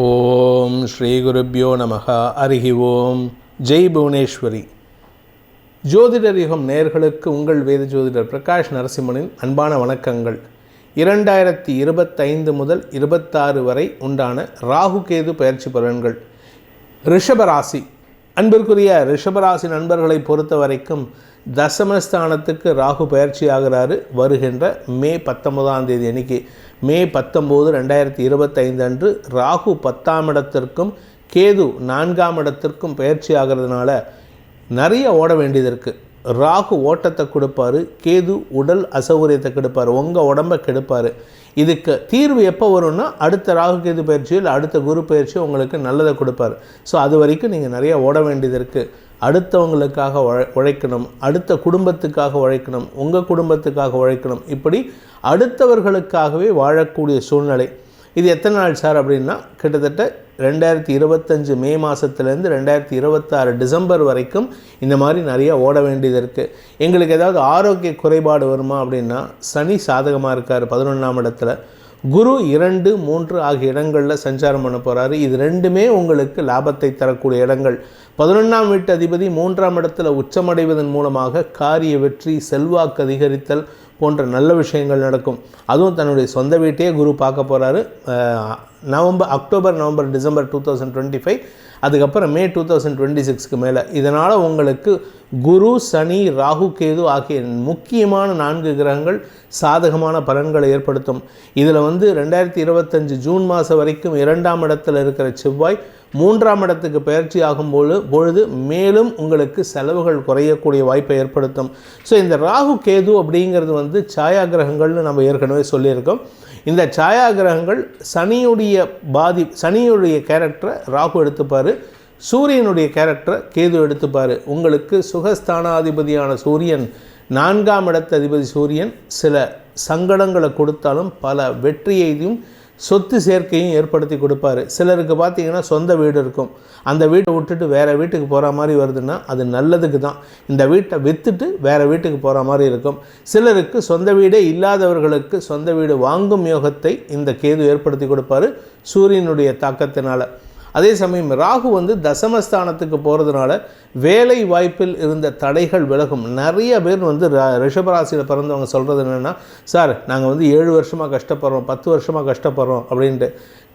ஓம் ஸ்ரீ குருப்யோ நமக அருகி ஓம். ஜெய் புவனேஸ்வரி. ஜோதிடர் யுகம் நேர்களுக்கு உங்கள் வேத ஜோதிடர் பிரகாஷ் நரசிம்மனின் அன்பான வணக்கங்கள். இரண்டாயிரத்தி இருபத்தைந்து முதல் இருபத்தாறு வரை உண்டான ராகு கேது பயிற்சி பலன்கள். ரிஷபராசி அன்பிற்குரிய ரிஷபராசி நண்பர்களை பொறுத்த வரைக்கும் தசமஸ்தானத்துக்கு ராகு பயிற்சி ஆகிறாரு வருகின்ற மே பத்தொன்பதாம் தேதி அன்னைக்கு மே பத்தொம்போது ரெண்டாயிரத்தி இருபத்தைந்து அன்று ராகு பத்தாம் இடத்திற்கும் கேது நான்காம் இடத்திற்கும் பயிற்சி ஆகிறதுனால நிறைய ஓட வேண்டியது இருக்குது ராகு ஓட்டத்தை கொடுப்பாரு கேது உடல் அசௌகரியத்தை கெடுப்பார் உங்கள் உடம்பை கெடுப்பார். இதுக்கு தீர்வு எப்போ வரும்னா அடுத்த ராகு கேது பயிற்சி இல்லை அடுத்த குரு பயிற்சி உங்களுக்கு நல்லதை கொடுப்பார். ஸோ அது வரைக்கும் நீங்கள் நிறையா ஓட வேண்டியது இருக்குது அடுத்தவங்களுக்காக உழை உழைக்கணும் அடுத்த குடும்பத்துக்காக உழைக்கணும் உங்கள் குடும்பத்துக்காக உழைக்கணும். இப்படி அடுத்தவர்களுக்காகவே வாழக்கூடிய சூழ்நிலை. இது எத்தனை நாள் சார் அப்படின்னா? கிட்டத்தட்ட ரெண்டாயிரத்தி இருபத்தஞ்சு மே மாதத்துலேருந்து ரெண்டாயிரத்தி இருபத்தாறு டிசம்பர் வரைக்கும் இந்த மாதிரி நிறையா ஓட வேண்டியது இருக்குது எங்களுக்கு ஏதாவது ஆரோக்கிய குறைபாடு வருமா அப்படின்னா சனி சாதகமாக இருக்கார் பதினொன்றாம் இடத்துல. குரு இரண்டு மூன்று ஆகிய இடங்களில் சஞ்சாரம் பண்ண போகிறாரு இது ரெண்டுமே உங்களுக்கு லாபத்தை தரக்கூடிய இடங்கள். பதினொன்றாம் வீட்டு அதிபதி மூன்றாம் இடத்துல உச்சமடைவதன் மூலமாக காரிய வெற்றி செல்வாக்கு அதிகரித்தல் போன்ற நல்ல விஷயங்கள் நடக்கும். அதுவும் தன்னுடைய சொந்த வீட்டையே குரு பார்க்க போகிறாரு November October November December two thousand twenty five அதுக்கப்புறம் மே டூ தௌசண்ட் டுவெண்ட்டி சிக்ஸ்க்கு மேலே. இதனால் உங்களுக்கு குரு சனி ராகு கேது ஆகிய முக்கியமான நான்கு கிரகங்கள் சாதகமான பலன்களை ஏற்படுத்தும். இதில் வந்து ரெண்டாயிரத்தி இருபத்தஞ்சு ஜூன் மாதம் வரைக்கும் இரண்டாம் இடத்தில் இருக்கிற செவ்வாய் மூன்றாம் இடத்துக்கு பயிற்சி ஆகும்போது பொழுது மேலும் உங்களுக்கு செலவுகள் குறையக்கூடிய வாய்ப்பை ஏற்படுத்தும். ஸோ இந்த ராகு கேது அப்படிங்கிறது வந்து சாயா கிரகங்கள்னு நம்ம ஏற்கனவே சொல்லியிருக்கோம். இந்த சாயா கிரகங்கள் சனியுடைய பாதி சனியுடைய கேரக்டரை ராகு எடுத்துப்பார். சூரியனுடைய கேரக்டரை கேது எடுத்துப்பார். உங்களுக்கு சுகஸ்தானாதிபதியான சூரியன் நான்காம் இடத்து அதிபதி சூரியன் சில சங்கடங்களை கொடுத்தாலும் பல வெற்றியையும் சொத்து சேர்க்கையும் ஏற்படுத்தி கொடுப்பாரு. சிலருக்கு பார்த்தீங்கன்னா சொந்த வீடு இருக்கும். அந்த வீட்டை விட்டுட்டு வேறு வீட்டுக்கு போகிற மாதிரி வருதுன்னா அது நல்லதுக்கு தான். இந்த வீட்டை விற்றுட்டு வேறு வீட்டுக்கு போகிற மாதிரி இருக்கும். சிலருக்கு சொந்த வீடே இல்லாதவர்களுக்கு சொந்த வீடு வாங்கும் யோகத்தை இந்த கேது ஏற்படுத்தி கொடுப்பாரு சூரியனுடைய தாக்கத்தினால். அதே சமயம் ராகு வந்து தசமஸ்தானத்துக்கு போகிறதுனால வேலை வாய்ப்பில் இருந்த தடைகள் விலகும். நிறைய பேர் வந்து ரிஷபராசியில் பிறந்தவங்க சொல்கிறது என்னென்னா சார் நாங்கள் வந்து ஏழு வருஷமாக கஷ்டப்படுறோம் பத்து வருஷமாக கஷ்டப்படுறோம் அப்படின்ட்டு.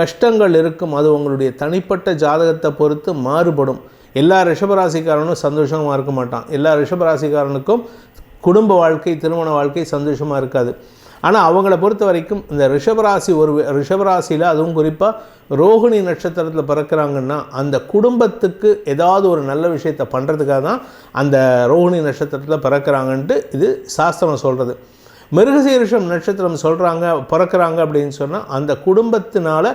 கஷ்டங்கள் இருக்கும். அது உங்களுடைய தனிப்பட்ட ஜாதகத்தை பொறுத்து மாறுபடும். எல்லா ரிஷபராசிக்காரனும் சந்தோஷமாக இருக்க மாட்டான். எல்லா ரிஷபராசிக்காரனுக்கும் குடும்ப வாழ்க்கை திருமண வாழ்க்கை சந்தோஷமாக இருக்காது. ஆனால் அவங்கள பொறுத்த வரைக்கும் இந்த ரிஷபராசி ஒரு ரிஷபராசியில் அதுவும் குறிப்பாக ரோகிணி நட்சத்திரத்தில் பிறக்கிறாங்கன்னா அந்த குடும்பத்துக்கு ஏதாவது ஒரு நல்ல விஷயத்தை பண்ணுறதுக்காக தான் அந்த ரோகிணி நட்சத்திரத்தில் பிறக்கிறாங்கன்ட்டு இது சாஸ்திரம் சொல்கிறது மிருகசீரிஷம் நட்சத்திரம் சொல்கிறாங்க பிறக்கிறாங்க அப்படின்னு சொன்னால் அந்த குடும்பத்தினால்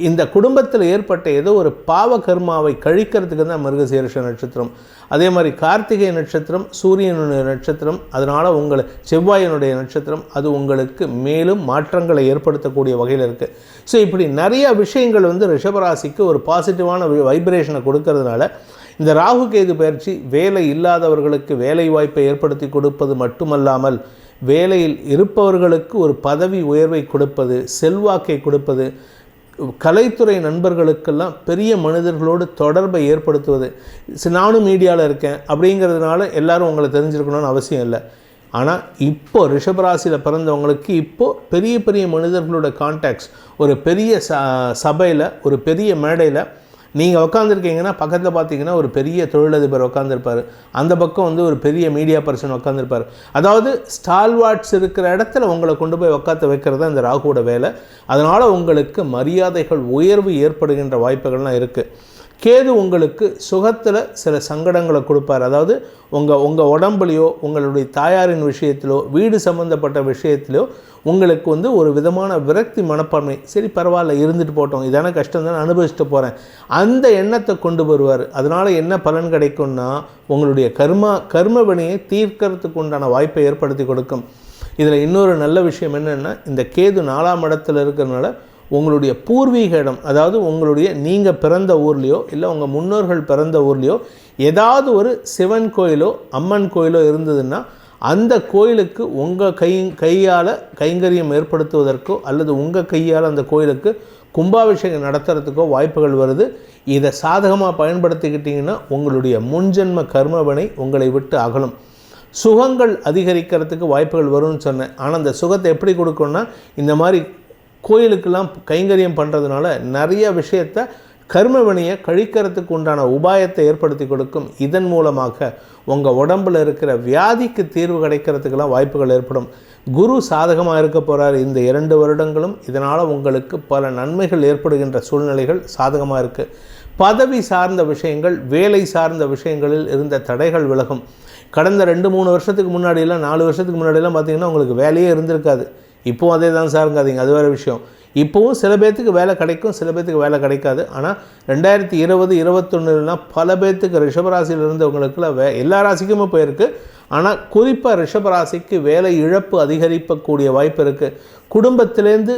இந்த குடும்பத்தில் ஏற்பட்ட ஏதோ ஒரு பாவ கர்மாவை கழிக்கிறதுக்கு தான் மிருகசீரிஷ நட்சத்திரம். அதே மாதிரி கார்த்திகை நட்சத்திரம் சூரியனுடைய நட்சத்திரம் அதனால் உங்களை செவ்வாயினுடைய நட்சத்திரம் அது உங்களுக்கு மேலும் மாற்றங்களை ஏற்படுத்தக்கூடிய வகையில் இருக்குது ஸோ இப்படி நிறைய விஷயங்கள் வந்து ரிஷபராசிக்கு ஒரு பாசிட்டிவான வைப்ரேஷனை கொடுக்கறதுனால இந்த ராகு கேது பயிற்சி வேலை இல்லாதவர்களுக்கு வேலை வாய்ப்பை ஏற்படுத்தி கொடுப்பது மட்டுமல்லாமல் வேலையில் இருப்பவர்களுக்கு ஒரு பதவி உயர்வை கொடுப்பது செல்வாக்கை கொடுப்பது கலைத்துறை நண்பர்களுக்கெல்லாம் பெரிய மனிதர்களோடு தொடர்பை ஏற்படுத்துவது. நானும் மீடியாவில் இருக்கேன். அப்படிங்கிறதுனால எல்லாரும் உங்களை தெரிஞ்சிருக்கணும்னு அவசியம் இல்லை. ஆனால் இப்போ ரிஷபராசியில் பிறந்தவங்களுக்கு இப்போது பெரிய பெரிய மனிதர்களோட கான்டாக்ட்ஸ் ஒரு பெரிய ச சபையில் ஒரு பெரிய மேடையில் நீங்கள் உட்காந்துருக்கீங்கன்னா பக்கத்தில் பார்த்தீங்கன்னா ஒரு பெரிய தொழிலதிபர் உட்காந்துருப்பார் அந்த பக்கம் வந்து ஒரு பெரிய மீடியா பர்சன் உட்காந்துருப்பார் அதாவது ஸ்டால்வாட்ஸ் இருக்கிற இடத்துல உங்களை கொண்டு போய் உட்காந்து வைக்கிறது தான் இந்த ராகுவோட வேலை. அதனால் உங்களுக்கு மரியாதைகள் உயர்வு ஏற்படுகின்ற வாய்ப்புகள்லாம் இருக்குது கேது உங்களுக்கு சுகத்தில் சில சங்கடங்களை கொடுப்பார். அதாவது உங்கள் உங்கள் உடம்புலையோ உங்களுடைய தாயாரின் விஷயத்திலோ வீடு சம்மந்தப்பட்ட விஷயத்திலோ உங்களுக்கு வந்து ஒரு விதமான விரக்தி மனப்பான்மை சரி பரவாயில்ல இருந்துட்டு போட்டோம் இதான கஷ்டம் தான் அனுபவிச்சுட்டு போகிறேன் அந்த எண்ணத்தை கொண்டு வருவார். அதனால் என்ன பலன் கிடைக்கும்னா உங்களுடைய கர்மா கர்ம வினையை தீர்க்கறதுக்கு உண்டான வாய்ப்பை ஏற்படுத்தி கொடுக்கும். இதில் இன்னொரு நல்ல விஷயம் என்னென்னா இந்த கேது நாலாம் இடத்துல இருக்கிறதுனால உங்களுடைய பூர்வீக இடம் அதாவது உங்களுடைய நீங்கள் பிறந்த ஊர்லேயோ இல்லை உங்கள் முன்னோர்கள் பிறந்த ஊர்லேயோ ஏதாவது ஒரு சிவன் கோயிலோ அம்மன் கோயிலோ இருந்ததுன்னா அந்த கோயிலுக்கு உங்கள் கை கையால் கைங்கரியம் ஏற்படுத்துவதற்கோ அல்லது உங்கள் கையால் அந்த கோயிலுக்கு கும்பாபிஷேகம் நடத்துறதுக்கோ வாய்ப்புகள் வருது. இதை சாதகமாக பயன்படுத்திக்கிட்டிங்கன்னா உங்களுடைய முன்ஜென்ம கர்மபனை உங்களை விட்டு அகலும். சுகங்கள் அதிகரிக்கிறதுக்கு வாய்ப்புகள் வரும்னு சொன்னேன். ஆனால் அந்த சுகத்தை எப்படி கொடுக்கணும்னா இந்த மாதிரி கோயிலுக்கெல்லாம் கைங்கரியம் பண்ணுறதுனால நிறைய விஷயத்தை கர்மவினையை கழிக்கிறதுக்கு உண்டான உபாயத்தை ஏற்படுத்தி கொடுக்கும். இதன் மூலமாக உங்கள் உடம்பில் இருக்கிற வியாதிக்கு தீர்வு கிடைக்கிறதுக்கெல்லாம் வாய்ப்புகள் ஏற்படும். குரு சாதகமாக இருக்க போகிறார் இந்த இரண்டு வருடங்களும். இதனால் உங்களுக்கு பல நன்மைகள் ஏற்படுகின்ற சூழ்நிலைகள் சாதகமாக இருக்குது பதவி சார்ந்த விஷயங்கள் வேலை சார்ந்த விஷயங்களில் இருந்த தடைகள் விலகும். கடந்த ரெண்டு மூணு வருஷத்துக்கு முன்னாடியெல்லாம் நாலு வருஷத்துக்கு முன்னாடியெல்லாம் பார்த்தீங்கன்னா உங்களுக்கு வேலையே இருந்திருக்காது. இப்போவும் அதே தான் சாருங்காதீங்க அது வேறு விஷயம். இப்போவும் சில பேர்த்துக்கு வேலை கிடைக்கும் சில பேர்த்துக்கு வேலை கிடைக்காது. ஆனால் ரெண்டாயிரத்தி இருபது இருபத்தொன்னுலாம் பல பேர்த்துக்கு ரிஷபராசியில் இருந்தவங்களுக்குலாம் வே எல்லா ராசிக்குமே போயிருக்கு. ஆனால் குறிப்பாக ரிஷபராசிக்கு வேலை இழப்பு அதிகரிக்கக்கூடிய வாய்ப்பு இருக்குது குடும்பத்திலேருந்து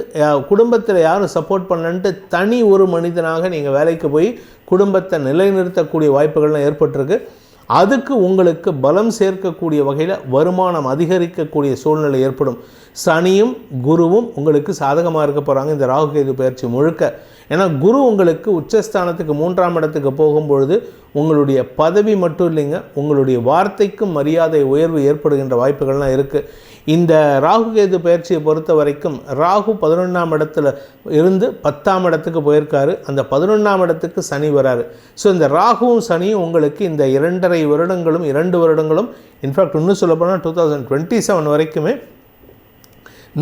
குடும்பத்தில் யாரும் சப்போர்ட் பண்ணன்ட்டு தனி ஒரு மனிதனாக நீங்கள் வேலைக்கு போய் குடும்பத்தை நிலைநிறுத்தக்கூடிய வாய்ப்புகள்லாம் ஏற்பட்டிருக்கு. அதுக்கு உங்களுக்கு பலம் சேர்க்கக்கூடிய வகையில் வருமானம் அதிகரிக்கக்கூடிய சூழ்நிலை ஏற்படும். சனியும் குருவும் உங்களுக்கு சாதகமாக இருக்க போகிறாங்க இந்த ராகு கேது பயிற்சி முழுக்க. ஏன்னா குரு உங்களுக்கு உச்சஸ்தானத்துக்கு மூன்றாம் இடத்துக்கு போகும்பொழுது உங்களுடைய பதவி மட்டும் இல்லைங்க உங்களுடைய வார்த்தைக்கும் மரியாதை உயர்வு ஏற்படுகின்ற வாய்ப்புகள்லாம் இருக்குது இந்த ராகு கேது பயிற்சியை பொறுத்த வரைக்கும் ராகு பதினொன்றாம் இடத்துல இருந்து பத்தாம் இடத்துக்கு போயிருக்காரு. அந்த பதினொன்றாம் இடத்துக்கு சனி வராரு. ஸோ இந்த ராகுவும் சனியும் உங்களுக்கு இந்த இரண்டரை வருடங்களும் இரண்டு வருடங்களும் இன்ஃபேக்ட் இன்னும் சொல்லப்போனால் டூ தௌசண்ட் டுவெண்ட்டி செவன் வரைக்குமே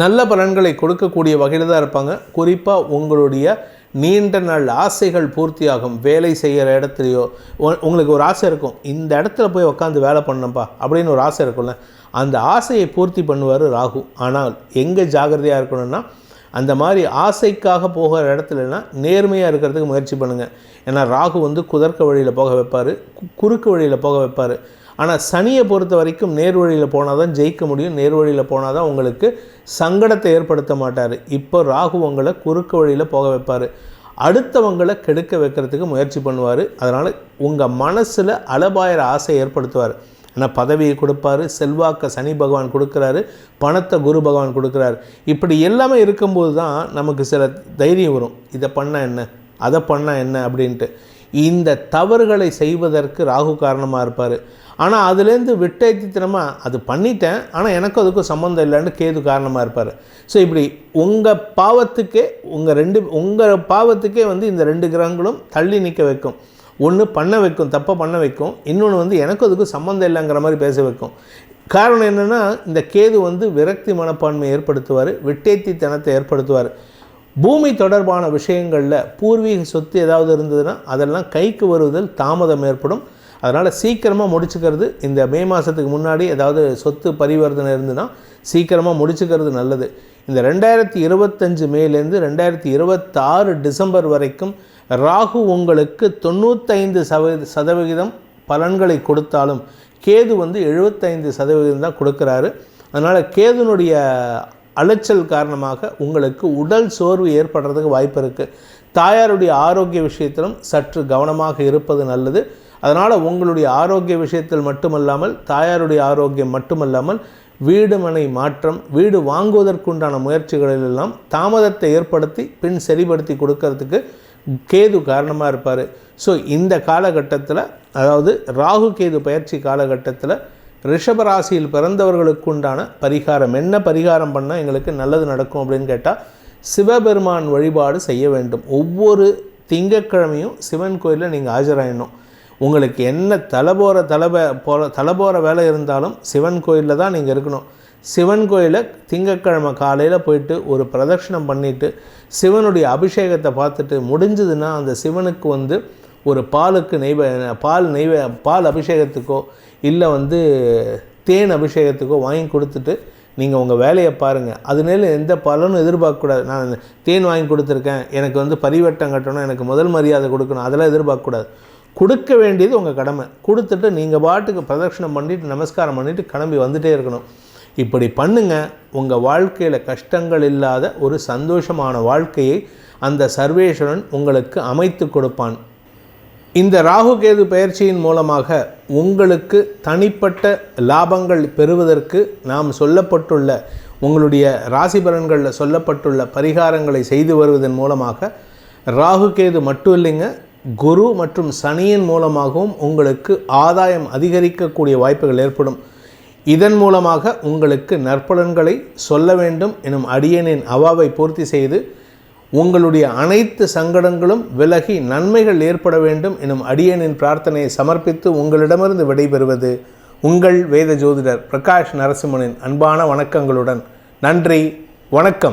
நல்ல பலன்களை கொடுக்கக்கூடிய வகையில் தான் இருப்பாங்க. குறிப்பாக உங்களுடைய நீண்ட நாள் ஆசைகள் பூர்த்தியாகும். வேலை செய்கிற இடத்துலையோ உங்களுக்கு ஒரு ஆசை இருக்கும். இந்த இடத்துல போய் உட்காந்து வேலை பண்ணப்பா அப்படின்னு ஒரு ஆசை இருக்கும்ல. அந்த ஆசையை பூர்த்தி பண்ணுவார் ராகு. ஆனால் எங்கே ஜாகிரதையாக இருக்கணும்னா அந்த மாதிரி ஆசைக்காக போகிற இடத்துலனா நேர்மையாக இருக்கிறதுக்கு முயற்சி பண்ணுங்கள் ஏன்னா ராகு வந்து குதர்க்க வழியில் போக வைப்பார். குறுக்கு வழியில் போக வைப்பார். ஆனால் சனியை பொறுத்த வரைக்கும் நேர்வழியில் போனால் தான் ஜெயிக்க முடியும். நேர்வழியில் போனால் தான் உங்களுக்கு சங்கடத்தை ஏற்படுத்த மாட்டார். இப்போ ராகு உங்களை குறுக்கு வழியில் போக வைப்பார். அடுத்தவங்களை கெடுக்க வைக்கிறதுக்கு முயற்சி பண்ணுவார். அதனால் உங்கள் மனசில் அலபாயிர ஆசை ஏற்படுத்துவார். ஆனால் பதவியை கொடுப்பாரு செல்வாக்க சனி பகவான் கொடுக்குறாரு பணத்தை குரு பகவான் கொடுக்குறாரு. இப்படி எல்லாமே இருக்கும்போது தான் நமக்கு சில தைரியம் வரும். இதை பண்ணால் என்ன? அதை பண்ணால் என்ன? அப்படின்ட்டு. இந்த தவறுகளை செய்வதற்கு ராகு காரணமாக இருப்பார். ஆனால் அதுலேருந்து விட்டேத்தித்தனமாக அது பண்ணிட்டேன். ஆனால் எனக்கும் அதுக்கும் சம்மந்தம் இல்லைன்னு கேது காரணமாக இருப்பார். ஸோ இப்படி உங்கள் பாவத்துக்கே உங்கள் ரெண்டு உங்கள் பாவத்துக்கே வந்து இந்த ரெண்டு கிரகங்களும் தள்ளி நிற்க வைக்கும். ஒன்று பண்ண வைக்கும் தப்பை பண்ண வைக்கும். இன்னொன்று வந்து எனக்கும் அதுக்கும் சம்மந்தம் இல்லைங்கிற மாதிரி பேச வைக்கும். காரணம் என்னென்னா இந்த கேது வந்து விரக்தி மனப்பான்மை ஏற்படுத்துவார் விட்டேத்தித்தனத்தை ஏற்படுத்துவார். பூமி தொடர்பான விஷயங்களில் பூர்வீக சொத்து ஏதாவது இருந்ததுன்னா அதெல்லாம் கைக்கு வருவதில் தாமதம் ஏற்படும். அதனால் சீக்கிரமாக முடிச்சுக்கிறது இந்த மே மாதத்துக்கு முன்னாடி ஏதாவது சொத்து பரிவர்த்தனை இருந்துன்னா சீக்கிரமாக முடிச்சுக்கிறது நல்லது. இந்த ரெண்டாயிரத்தி இருபத்தஞ்சு மேலேருந்து ரெண்டாயிரத்தி இருபத்தாறு டிசம்பர் வரைக்கும் ராகு உங்களுக்கு தொண்ணூத்தைந்து சதவீத சதவிகிதம் பலன்களை கொடுத்தாலும் கேது வந்து எழுபத்தைந்து சதவிகிதம் தான் கொடுக்குறாரு. அதனால் கேதுனுடைய அலைச்சல் காரணமாக உங்களுக்கு உடல் சோர்வு ஏற்படுறதுக்கு வாய்ப்பு இருக்குது தாயாருடைய ஆரோக்கிய விஷயத்திலும் சற்று கவனமாக இருப்பது நல்லது. அதனால் உங்களுடைய ஆரோக்கிய விஷயத்தில் மட்டுமல்லாமல் தாயாருடைய ஆரோக்கியம் மட்டுமல்லாமல் வீடு மனை மாற்றம் வீடு வாங்குவதற்குண்டான முயற்சிகளிலெல்லாம் தாமதத்தை ஏற்படுத்தி பின் சரிபடுத்தி கொடுக்கறதுக்கு கேது காரணமாக இருப்பார். ஸோ இந்த காலகட்டத்தில் அதாவது ராகு கேது பயிற்சி காலகட்டத்தில் ரிஷபராசியில் பிறந்தவர்களுக்கு உண்டான பரிகாரம். என்ன பரிகாரம் பண்ணால் எங்களுக்கு நல்லது நடக்கும் அப்படின்னு கேட்டால் சிவபெருமான் வழிபாடு செய்ய வேண்டும். ஒவ்வொரு திங்கக்கிழமையும் சிவன் கோயிலில் நீங்கள் ஆஜராயிடணும். உங்களுக்கு என்ன தலைபோகிற தலைப போகிற தலைபோகிற வேலை இருந்தாலும் சிவன் கோயிலில் தான் நீங்கள் இருக்கணும். சிவன் கோயிலை திங்கக்கிழமை காலையில் போயிட்டு ஒரு பிரதட்சணம் பண்ணிவிட்டு சிவனுடைய அபிஷேகத்தை பார்த்துட்டு முடிஞ்சதுன்னா அந்த சிவனுக்கு வந்து ஒரு பாலுக்கு நெய்வ பால் நெய்வ பால் அபிஷேகத்துக்கோ இல்லை வந்து தேன் அபிஷேகத்துக்கோ வாங்கி கொடுத்துட்டு நீங்கள் உங்கள் வேலையை பாருங்கள் அதனால எந்த பலனும் எதிர்பார்க்கக்கூடாது. நான் தேன் வாங்கி கொடுத்துருக்கேன். எனக்கு வந்து பரிவட்டம் கட்டணும். எனக்கு முதல் மரியாதை கொடுக்கணும். அதெல்லாம் எதிர்பார்க்கக்கூடாது. கொடுக்க வேண்டியது உங்கள் கடமை. கொடுத்துட்டு நீங்கள் பாட்டுக்கு பிரதட்சணம் பண்ணிவிட்டு நமஸ்காரம் பண்ணிவிட்டு கிளம்பி வந்துகிட்டே இருக்கணும். இப்படி பண்ணுங்கள் உங்கள் வாழ்க்கையில் கஷ்டங்கள் இல்லாத ஒரு சந்தோஷமான வாழ்க்கையை அந்த சர்வேஸ்வரன் உங்களுக்கு அமைத்து கொடுப்பான். இந்த ராகு கேது பயிற்சியின் மூலமாக உங்களுக்கு தனிப்பட்ட லாபங்கள் பெறுவதற்கு நாம் சொல்லப்பட்டுள்ள உங்களுடைய ராசி பலன்களில் சொல்லப்பட்டுள்ள பரிகாரங்களை செய்து வருவதன் மூலமாக ராகு கேது மட்டும் இல்லைங்க குரு மற்றும் சனியின் மூலமாகவும் உங்களுக்கு ஆதாயம் அதிகரிக்கக்கூடிய வாய்ப்புகள் ஏற்படும். இதன் மூலமாக உங்களுக்கு நற்பலன்களை சொல்ல வேண்டும் எனும் அடியனின் அவாவை பூர்த்தி செய்து உங்களுடைய அனைத்து சங்கடங்களும் விலகி நன்மைகள் ஏற்பட வேண்டும் எனும் அடியனின் பிரார்த்தனையை சமர்ப்பித்து உங்களிடமிருந்து விடைபெறுவது உங்கள் வேத ஜோதிடர் பிரகாஷ் நரசிம்மனின் அன்பான வணக்கங்களுடன். நன்றி வணக்கம்.